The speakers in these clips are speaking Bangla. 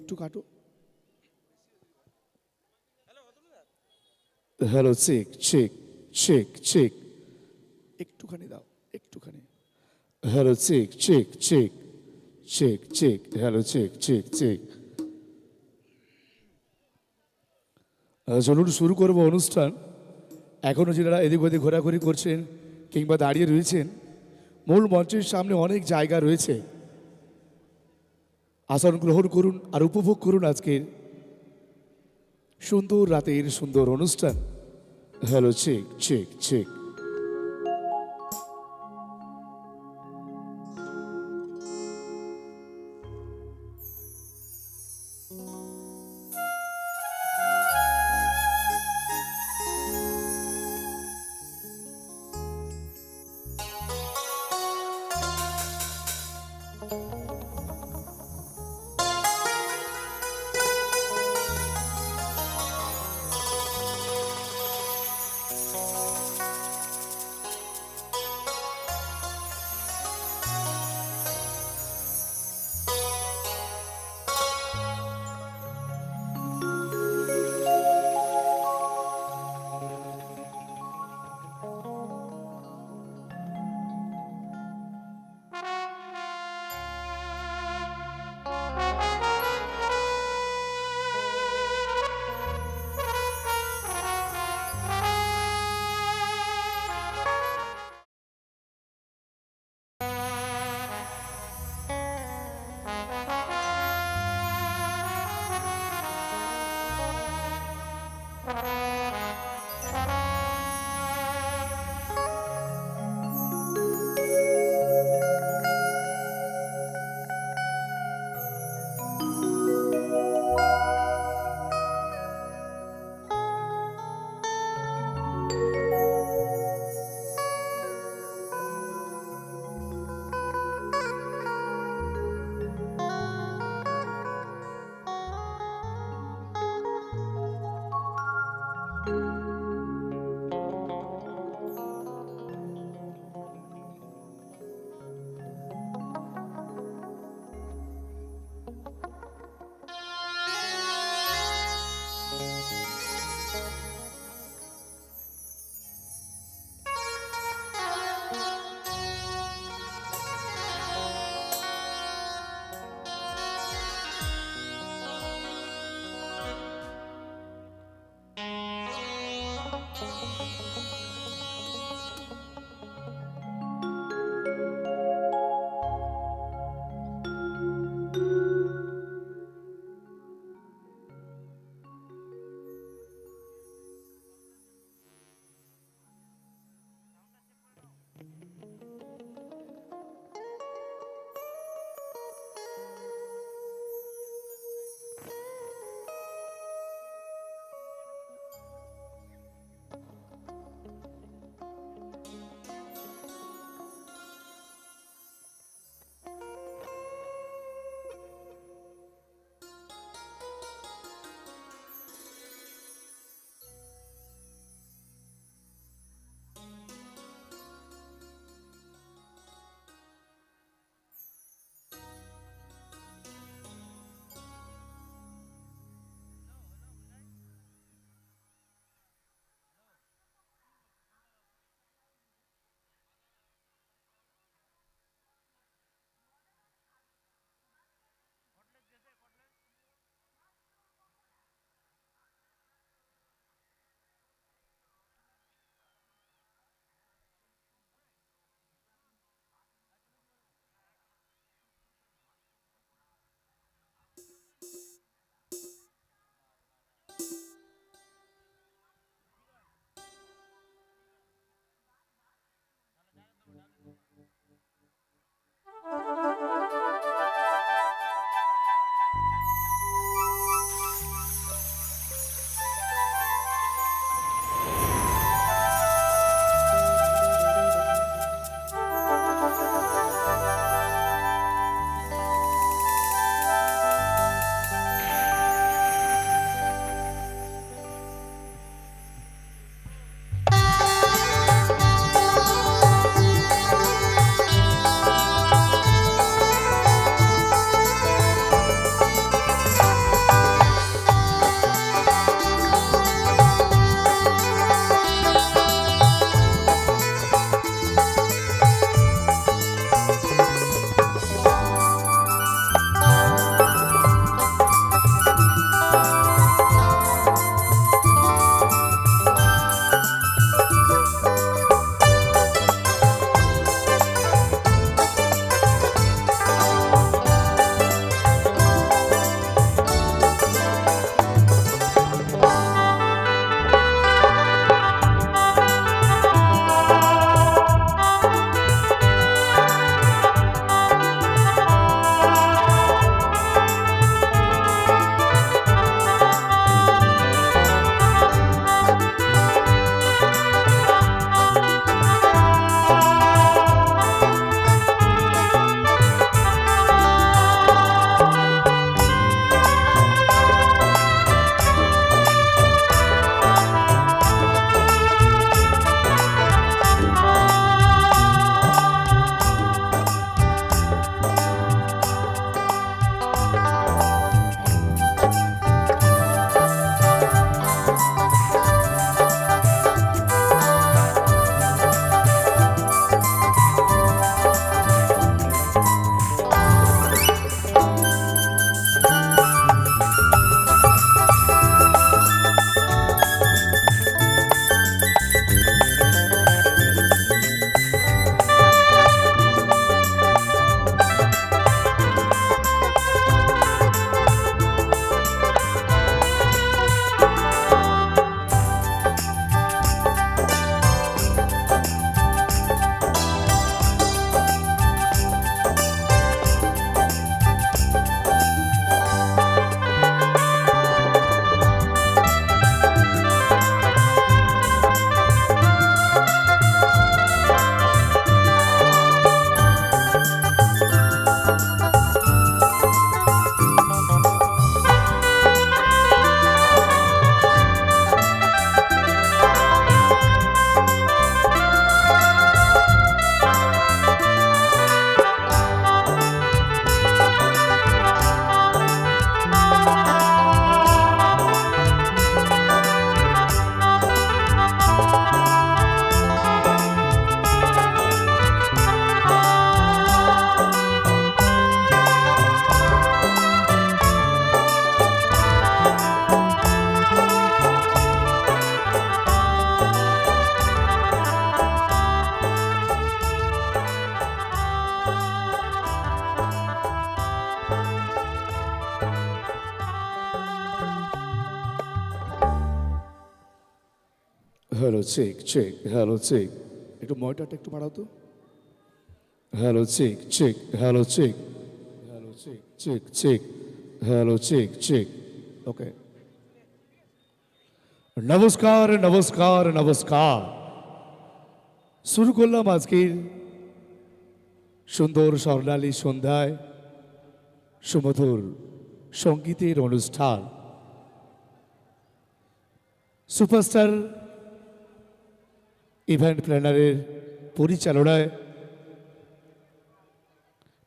একটু কাটো। Hello check check check check একটুখানি দাও একটুখানি। Hello check check check check check hello check check check চলুন শুরু করব অনুষ্ঠান। এখনও যারা এদিক ওদিক ঘোরাঘুরি করছেন কিংবা দাঁড়িয়ে রয়েছেন মূল মঞ্চের সামনে অনেক জায়গা রয়েছে। আসন গ্রহণ করুন আর উপভোগ করুন আজকের সুন্দর রাতের সুন্দর অনুষ্ঠান। Hello check check check hello, check check, hello, check. একটু ময়টাটা একটু বাড়াও তো। Hello, check check, hello check. Hello, check check check. Hello, check check. Okay. নমস্কার নমস্কার নমস্কার। শুরু করলাম আজকের সুন্দর স্বর্ণালী সন্ধ্যায় সুমধুর সঙ্গীতের অনুষ্ঠান। সুপারস্টার ইভেন্ট প্ল্যানারের পরিচালনায়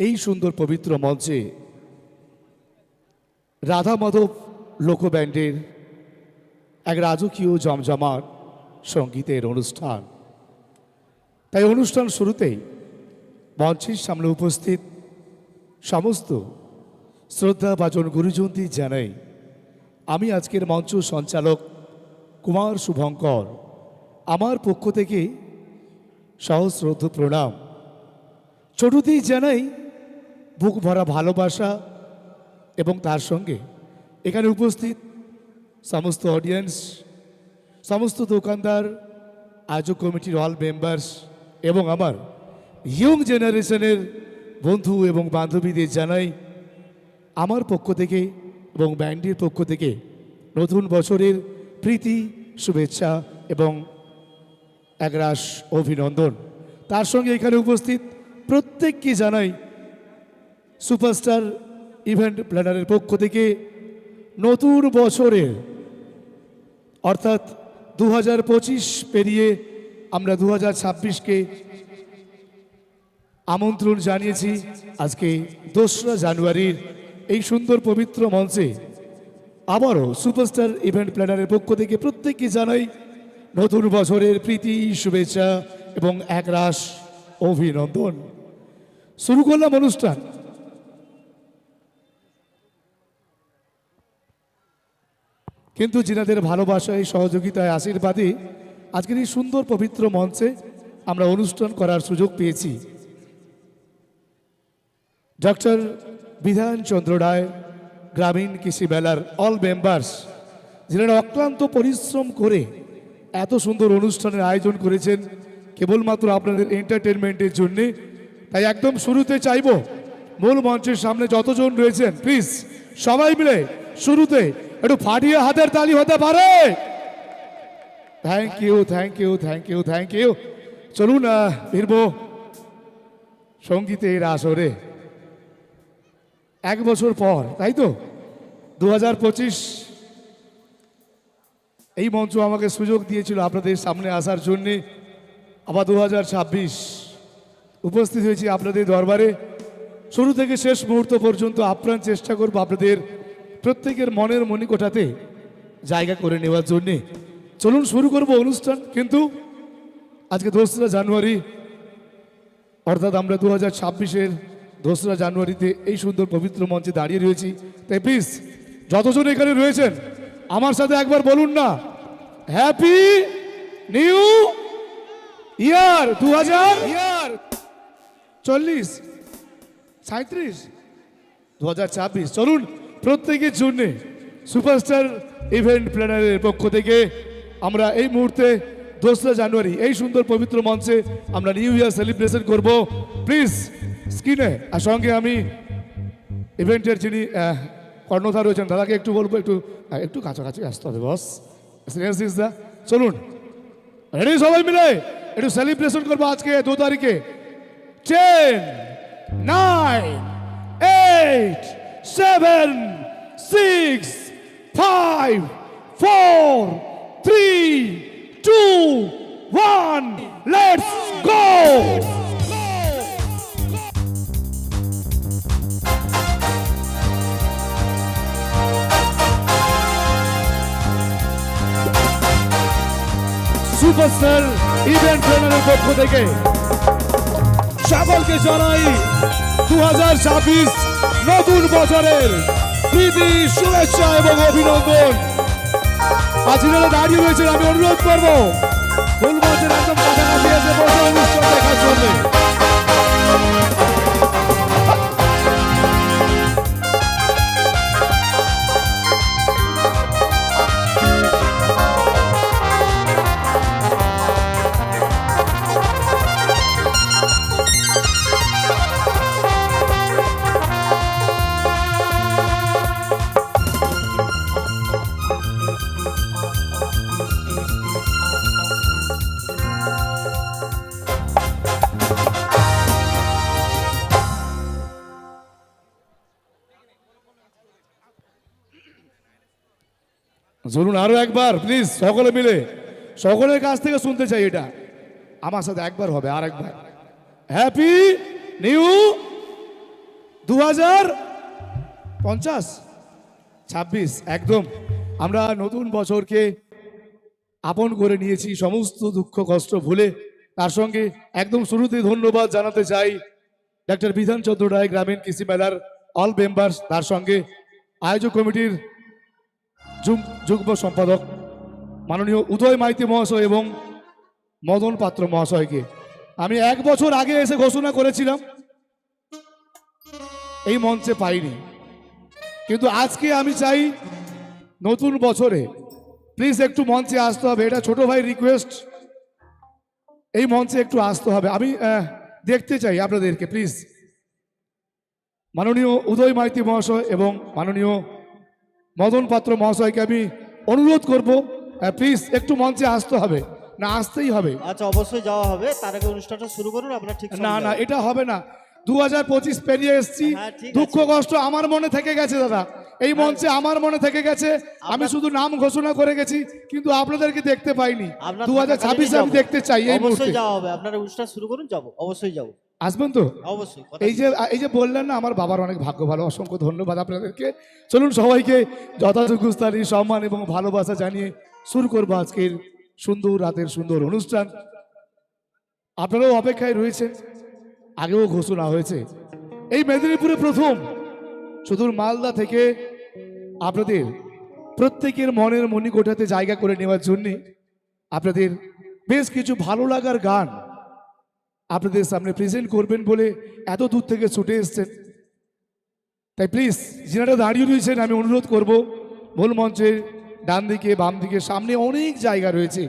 এই সুন্দর পবিত্র মঞ্চে রাধা মাধব লোক ব্যান্ডের এক রাজকীয় জমজমাট সঙ্গীতের অনুষ্ঠান। তাই অনুষ্ঠান শুরুতেই মঞ্চের সামনে উপস্থিত সমস্ত শ্রদ্ধা বাজন গুরুজনদের জানাই, আমি আজকের মঞ্চ সঞ্চালক কুমার শুভঙ্কর। আমার পক্ষ থেকে সহস্রদ্ধ প্রণাম। ছোটতেই জানাই, বুক ভরা ভালোবাসা এবং তার সঙ্গে এখানে উপস্থিত সমস্ত অডিয়েন্স সমস্ত দোকানদার, আয়োজক কমিটির অল মেম্বার্স এবং আমার ইয়ং জেনারেশনের বন্ধু এবং বান্ধবীদের জানাই, আমার পক্ষ থেকে এবং ব্যান্ডের পক্ষ থেকে নতুন বছরের প্রীতি, শুভেচ্ছা এবং একরাশ অভিনন্দন। তার সঙ্গে এখানে উপস্থিত প্রত্যেককে জানাই সুপারস্টার ইভেন্ট প্ল্যানারের পক্ষ থেকে নতুন বছরের অর্থাৎ দু হাজার পঁচিশ পেরিয়ে আমরা দু হাজার আমন্ত্রণ জানিয়েছি আজকে দোসরা জানুয়ারির এই সুন্দর পবিত্র মঞ্চে। আবারও সুপারস্টার ইভেন্ট প্ল্যানারের পক্ষ থেকে প্রত্যেককে জানাই নতুন বছরের প্রীতি, শুভেচ্ছা এবং একরাশ অভিনন্দন। শুরু করলাম অনুষ্ঠান। কিন্তু যিনাদের ভালোবাসায়, সহযোগিতায়, আশীর্বাদে আজকের এই সুন্দর পবিত্র মঞ্চে আমরা অনুষ্ঠান করার সুযোগ পেয়েছি। ডক্টর বিধান চন্দ্র রায়, গ্রামীণ কৃষি মেলার অল মেম্বার্স যিনারা অক্লান্ত পরিশ্রম করে এত সুন্দর অনুষ্ঠানের আয়োজন করেছেন কেবলমাত্র আপনাদের এন্টারটেনমেন্টের জন্যে। তাই একদম শুরুতে চাইব, মূল মঞ্চের সামনে যতজন রয়েছেন প্লিজ সবাই মিলে শুরুতে একটু ফাটিয়ে হাতের তালি হতে পারে। Thank you thank you thank you thank you চলুন ফিরবো সঙ্গীতের আসরে। এক বছর পর, তাই তো? দু হাজার পঁচিশ এই মঞ্চ আমাকে সুযোগ দিয়েছিল আপনাদের সামনে আসার জন্যে। আবার দু উপস্থিত হয়েছি আপনাদের দরবারে। শুরু থেকে শেষ মুহূর্ত পর্যন্ত আপ্রাণ চেষ্টা করব আপনাদের প্রত্যেকের মনের মণিকোঠাতে জায়গা করে নেওয়ার জন্যে। চলুন শুরু করব অনুষ্ঠান, কিন্তু আজকে দোসরা জানুয়ারি। অর্থাৎ আমরা দু হাজার ছাব্বিশের দোসরা জানুয়ারিতে এই সুন্দর পবিত্র মঞ্চে দাঁড়িয়ে রয়েছি। তাই প্লিজ যতজন এখানে রয়েছেন আমার সাথে একবার বলুন না। হ্যাপি নিউ ইয়ার দু হাজার ইয়ার চল্লিশ সাঁত্রিশ দু হাজার ছাব্বিশ। চলুন প্রত্যেকের জন্যে সুপারস্টার ইভেন্ট প্ল্যানারের পক্ষ থেকে আমরা এই মুহূর্তে দোসরা জানুয়ারি, এই সুন্দর পবিত্র মঞ্চে আমরা নিউ ইয়ার সেলিব্রেশন করব। প্লিজ স্ক্রিনে আর সঙ্গে আমি ইভেন্টের যিনি কর্ণধার রয়েছেন। দাদাকে একটু বলব, একটু একটু কাছাকাছি আসতে হবে বস দা চলুন। রেডি সবাই মিলে? একটু সেলিব্রেশন করব আজকে, দু তারিখে। Ten nine eight seven six five four three two one let's go superstar event প্ল্যানারের পক্ষ থেকে সকলকে জানাই দু নতুন বছরের প্রীতি, শুভেচ্ছা এবং অভিনন্দন। আজ যারা দাঁড়িয়ে রয়েছেন, আমি অনুরোধ করব, ফুল মঞ্চের একদম কাছাকাছি অনুষ্ঠান দেখার জন্য। চলুন আরও একবার প্লিজ সকলে মিলে। সকলের কাছ থেকে শুনতে চাই এটা। আমার সাথে একবার হবে আর একবার হ্যাপি নিউ দু হাজার পঞ্চাশ। ছাব্বিশ, একদম। আমরা নতুন বছরকে আপন করে নিয়েছি, সমস্ত দুঃখ, কষ্ট ভুলে। তার সঙ্গে একদম শুরুতে ধন্যবাদ জানাতে চাই ডাক্তার বিধানচন্দ্র রায় গ্রামীণ কৃষি মেলার অল মেম্বার্স তার সঙ্গে আয়োজক কমিটির যুগ্ম সম্পাদক মাননীয় উদয় মাইতি মহাশয় এবং মদন পাত্র মহাশয়কে। আমি এক বছর আগে এসে ঘোষণা করেছিলাম, এই মঞ্চে পাইনি। কিন্তু আজকে আমি চাই নতুন বছরে প্লিজ একটু মঞ্চে আসতে হবে। এটা ছোট ভাই রিকোয়েস্ট এই মঞ্চে একটু আসতে হবে। আমি দেখতে চাই আপনাদেরকে প্লিজ মাননীয় উদয় মাইতি মহাশয় এবং মাননীয় মদন পাত্র মহাশয়কে আমি অনুরোধ করব প্লিজ একটু মঞ্চে আসতে হবে। না আসতেই হবে। আচ্ছা অবশ্যই যাওয়া হবে। তার আগে অনুষ্ঠানটা শুরু করুন আপনার ঠিক না না এটা হবে না। দু হাজার পঁচিশ পেরিয়ে এসছি। হ্যাঁ, দুঃখ কষ্ট আমার মনে থেকে গেছে দাদা। এই মঞ্চে আমার মনে থেকে গেছে। আমি শুধু নাম ঘোষণা করে গেছি কিন্তু আপনাদেরকে দেখতে পাইনি। দু হাজার ছাব্বিশে আমি দেখতে চাই এই অবশ্যই যাওয়া হবে। আপনারা অনুষ্ঠান শুরু করুন যাব। অবশ্যই যাব। আসবেন তো? অবশ্যই এই যে এই যে বললেন না আমার বাবার অনেক ভাগ্য ভালো অসংখ্য ধন্যবাদ আপনাদেরকে। চলুন সবাইকে যথাযোগ্য স্থানে সম্মান এবং ভালোবাসা জানিয়ে শুরু করব আজকের সুন্দর রাতের সুন্দর অনুষ্ঠান। আপনারাও অপেক্ষায় রয়েছেন আগেও ঘোষণা হয়েছে। এই মেদিনীপুরে প্রথম শুধু মালদা থেকে আপনাদের প্রত্যেকের মনের মণিকোঠাতে জায়গা করে নেওয়ার জন্যে আপনাদের বেশ কিছু ভালো লাগার গান আপনাদের সামনে প্রেজেন্ট করবেন বলে এত দূর থেকে ছুটে এসছেন। তাই প্লিজ যেনারা দাঁড়িয়ে রয়েছেন, আমি অনুরোধ করব, মূল মঞ্চের ডান দিকে, বাম দিকে, সামনে অনেক জায়গা রয়েছে।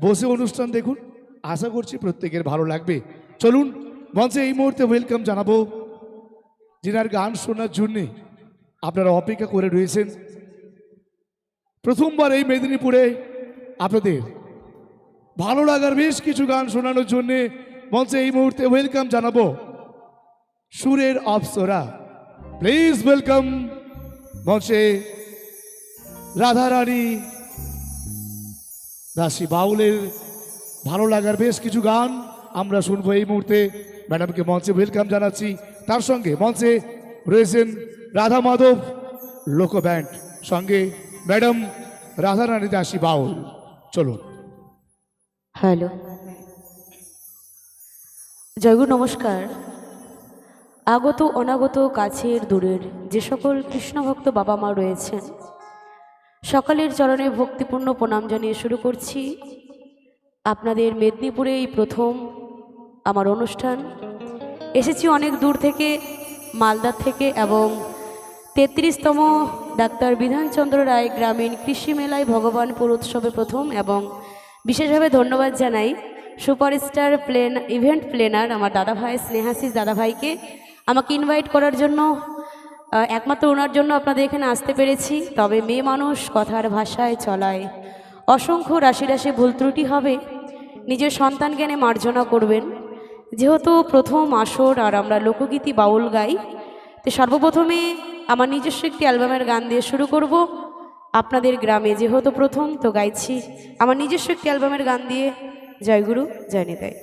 বসে অনুষ্ঠান দেখুন, আশা করছি প্রত্যেকের ভালো লাগবে। চলুন, মঞ্চে এই মুহূর্তে ওয়েলকাম জানাব যিনার গান শোনার জন্যে আপনারা অপেক্ষা করে রয়েছেন। প্রথমবার এই মেদিনীপুরে আপনাদের ভালো লাগার বেশ কিছু গান শোনানোর জন্য মঞ্চে এই মুহূর্তে ওয়েলকাম জানাব সুরের অপসরা। প্লিজ ওয়েলকাম মঞ্চে রাধারানী দাসী বাউলের ভালো লাগার বেশ কিছু গান আমরা শুনব এই মুহূর্তে। ম্যাডামকে মঞ্চে ওয়েলকাম জানাচ্ছি। তার সঙ্গে মঞ্চে রয়েছেন রাধা মাধব লোক ব্যান্ড সঙ্গে ম্যাডাম রাধারানী দাসী বাউল। চলুন। হ্যালো। জয়গুরু নমস্কার। আগত, অনাগত, কাছের, দূরের, যে সকল কৃষ্ণভক্ত বাবা মা রয়েছেন, সকালের চরণে ভক্তিপূর্ণ প্রণাম জানিয়ে শুরু করছি। আপনাদের মেদিনীপুরে এই প্রথম আমার অনুষ্ঠান। এসেছি অনেক দূর থেকে, মালদা থেকে এবং তেত্রিশতম ডাক্তার বিধানচন্দ্র রায় গ্রামীণ কৃষি মেলায় ভগবানপুর উৎসবে প্রথম এবং বিশেষভাবে ধন্যবাদ জানাই। সুপারস্টার প্লেন, ইভেন্ট প্লেনার আমার দাদাভাই স্নেহাশিস দাদাভাইকে। আমাকে ইনভাইট করার জন্য একমাত্র ওনার জন্য আপনাদের এখানে আসতে পেরেছি। তবে মেয়ে মানুষ কথার ভাষায় চলায়। অসংখ্য রাশি রাশি ভুল ত্রুটি হবে। নিজের সন্তান জ্ঞানে মার্জনা করবেন। যেহেতু প্রথম আসর আর আমরা লোকগীতি বাউল গাই, তো সর্বপ্রথমে আমার নিজস্ব একটি অ্যালবামের গান দিয়ে শুরু করব। আপনাদের গ্রামে যেহেতু প্রথম, তো গাইছি। আমার নিজস্ব একটি অ্যালবামের গান দিয়ে জয়গুরু জয় নিতাই।